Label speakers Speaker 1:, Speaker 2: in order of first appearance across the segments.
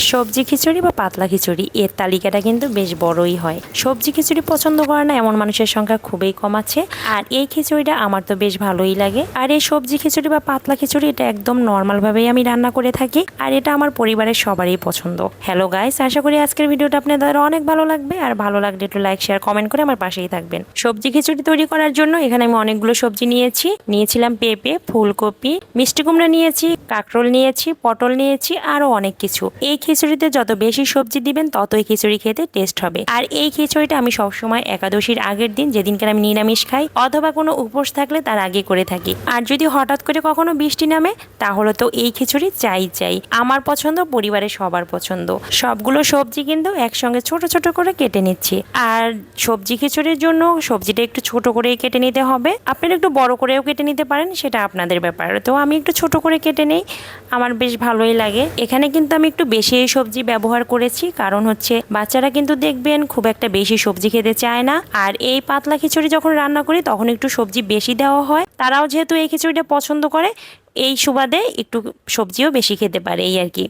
Speaker 1: সবজি খিচুড়ি বা পাতলা খিচুড়ি, এর তালিকাটা কিন্তু বেশ বড়ই হয়। সবজি খিচুড়ি পছন্দ করে না, এমন মানুষের সংখ্যা খুবই কম আছে। আর এই খিচুড়িটা আমার তো বেশ ভালোই লাগে। আর এই সবজি খিচুড়ি বা পাতলা খিচুড়ি, এটা একদম নর্মালভাবেই আমি রান্না করে থাকি। আর এটা আমার পরিবারের সবারই পছন্দ। হ্যালো গাইস আশা করি আজকের ভিডিওটা আপনাদের অনেক ভালো লাগবে। আর ভালো লাগলে একটু লাইক শেয়ার কমেন্ট করে আমার পাশেই থাকবেন। সবজি খিচুড়ি তৈরি করার জন্য এখানে আমি অনেকগুলো সবজি নিয়েছি। নিয়েছিলাম পেঁপে, ফুলকপি, মিষ্টি কুমড়া নিয়েছি, কাঁকরোল নিয়েছি, পটল নিয়েছি আরও অনেক কিছু। এই খিচুড়িতে যত বেশি সবজি দিবেন, ততই খিচুড়ি খেতে টেস্ট হবে। আর এই খিচুড়িটা আমি সবসময় একাদশীর আগের দিন যেদিনকার আমি নিরামিষ খাই, অথবা কোনো উপোস থাকলে তার আগে করে থাকি। আর যদি হঠাৎ করে কখনো বৃষ্টি নামে, তাহলে তো এই খিচুড়ি চাই চাই। আমার পছন্দ, পরিবারের সবার পছন্দ। সবগুলো সবজি কিন্তু একসঙ্গে ছোট ছোট করে কেটে নিচ্ছি। আর সবজি খিচুড়ির জন্য সবজিটা একটু ছোট করেই কেটে নিতে হবে। আপনারা একটু বড় করেও কেটে নিতে পারেন, সেটা আপনাদের ব্যাপার। তো আমি একটু ছোট করে কেটে নেই, আমার বেশ ভালোই লাগে। এখানে কিন্তু আমি একটু বেশি সবজি ব্যবহার করেছি। কারণ হচ্ছে বাচ্চারা কিন্তু দেখবেন খুব একটা বেশি সবজি খেতে চায় না। আর এই পাতলা খিচুড়ি যখন রান্না করি, তখন একটু সবজি বেশি দেওয়া হয়। তারাও যেহেতু এই খিচুড়িটা পছন্দ করে, এই সুবাদে একটু সবজিও বেশি খেতে পারে, এই আর কি।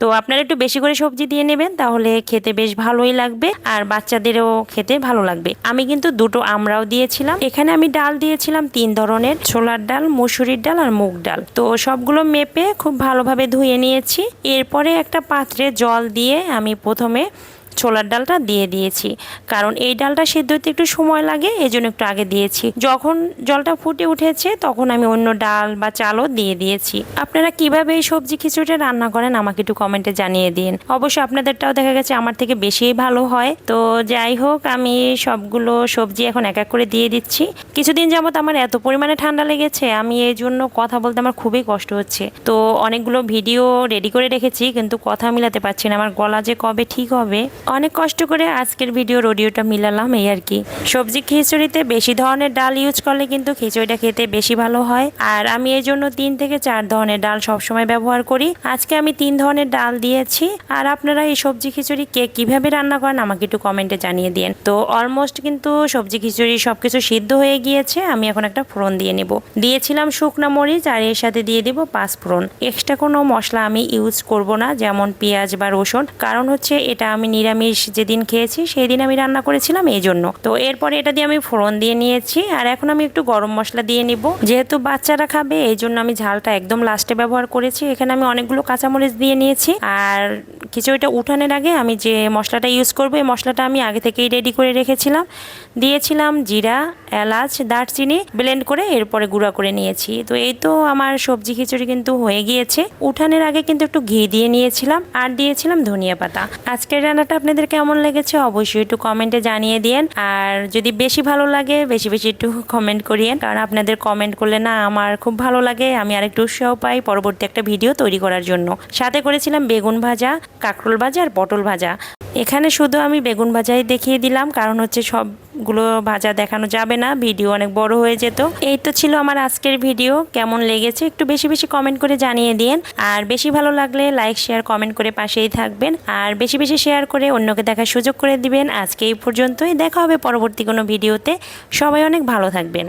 Speaker 1: তো আপনারা একটু বেশি করে সবজি দিয়ে নেবেন, তাহলে খেতে বেশ ভালোই লাগবে আর বাচ্চাদেরও খেতে ভালো লাগবে। আমি কিন্তু দুটো আমরাও দিয়েছিলাম। এখানে আমি ডাল দিয়েছিলাম, তিন ধরনের, ছোলার ডাল, মুসুরির ডাল আর মুগ ডাল। তো সবগুলো মেপে খুব ভালোভাবে ধুয়ে নিয়েছি। এরপরে একটা পাত্রে জল দিয়ে আমি প্রথমে ছোলার ডালটা দিয়ে দিয়েছি। কারণ এই ডালটা সেদ্ধ হতে একটু সময় লাগে এই জন্য একটু আগে দিয়েছি। যখন জলটা ফুটে উঠেছে, তখন আমি অন্য ডাল বা চালও দিয়ে দিয়েছি। আপনারা কীভাবে এই সবজি খিচুড়িটা রান্না করেন, আমাকে একটু কমেন্টে জানিয়ে দিন। অবশ্যই আপনাদেরটাও দেখা গেছে, আমার থেকে বেশিই ভালো হয়। তো যাই হোক, আমি সবগুলো সবজি এখন এক এক করে দিয়ে দিচ্ছি। কিছুদিন যাবত আমার এত পরিমাণে ঠান্ডা লেগেছে, আমি এই জন্য কথা বলতে আমার খুবই কষ্ট হচ্ছে। তো অনেকগুলো ভিডিও রেডি করে রেখেছি, কিন্তু কথা মিলাতে পারছি না, আমার গলা যে কবে ঠিক হবে? অনেক কষ্ট করে আজকের ভিডিও অডিওটা মিলালাম, এই আর কি। সবজি খিচুড়িতে বেশি ধরনের ডাল ইউজ করলে কিন্তু খিচুড়িটা খেতে বেশি ভালো হয়। আর আমি এই জন্য তিন থেকে চার ধরনের ডাল সবসময় ব্যবহার করি। আজকে আমি তিন ধরনের ডাল দিয়েছি। আর আপনারা এই সবজি খিচুড়ি কে কীভাবে রান্না করেন আমাকে একটু কমেন্টে জানিয়ে দিন। তো অলমোস্ট কিন্তু সবজি খিচুড়ি সবকিছু সিদ্ধ হয়ে গিয়েছে। আমি এখন একটা ফোড়ন দিয়ে নেব। দিয়েছিলাম শুকনা মরিচ আর এর সাথে দিয়ে দিব পাঁচ ফোড়ন। এক্সট্রা কোনো মশলা আমি ইউজ করব না, যেমন পেঁয়াজ বা রসুন। কারণ হচ্ছে এটা আমি নিরামিষ যেদিন খেয়েছি সেই দিন আমি রান্না করেছিলাম এই জন্য তো এরপরে এটা দিয়ে আমি ফোড়ন দিয়ে নিয়েছি, আর এখন আমি একটু গরম মশলা দিয়ে নিব। যেহেতু বাচ্চারা খাবে এই জন্য আমি ঝালটা একদম লাস্টে ব্যবহার করেছি। এখানে আমি অনেকগুলো কাঁচামরিচ দিয়ে নিয়েছি, আর কিছু খিচুড়িটা উঠানোর আগে আমি যে মশলাটা ইউজ করব, এই মশলাটা আমি আগে থেকেই রেডি করে রেখেছিলাম। দিয়েছিলাম জিরা, এলাচ, দারচিনি ব্লেন্ড করে এরপরে গুঁড়া করে নিয়েছি। তো এই তো আমার সবজি খিচুড়ি কিন্তু হয়ে গিয়েছে। উঠানের আগে কিন্তু একটু ঘি দিয়ে নিয়েছিলাম, আর দিয়েছিলাম ধনিয়া পাতা। আজকের রান্নাটা আপনাদের কেমন লেগেছে অবশ্যই একটু কমেন্টে জানিয়ে দিন আর যদি বেশি ভালো লাগে, বেশি বেশি একটু কমেন্ট করিয়েন। কারণ আপনাদের কমেন্ট করলে না আমার খুব ভালো লাগে, আমি আরেকটু উৎসাহ পাই পরবর্তী একটা ভিডিও তৈরি করার জন্য। সাথে করেছিলাম বেগুন ভাজা, কাঁকরোল ভাজা আর পটল ভাজা। এখানে শুধু আমি বেগুন ভাজাই দেখিয়ে দিলাম, কারণ হচ্ছে সবগুলো ভাজা দেখানো যাবে না, ভিডিও অনেক বড় হয়ে যেত। এই তো ছিল আমার আজকের ভিডিও, কেমন লেগেছে একটু বেশি বেশি কমেন্ট করে জানিয়ে দিন। আর বেশি ভালো লাগলে লাইক শেয়ার কমেন্ট করে পাশেই থাকবেন। আর বেশি বেশি শেয়ার করে অন্যকে দেখার সুযোগ করে দিবেন। আজকে এই পর্যন্তই, দেখা হবে পরবর্তী কোনো ভিডিওতে। সবাই অনেক ভালো থাকবেন।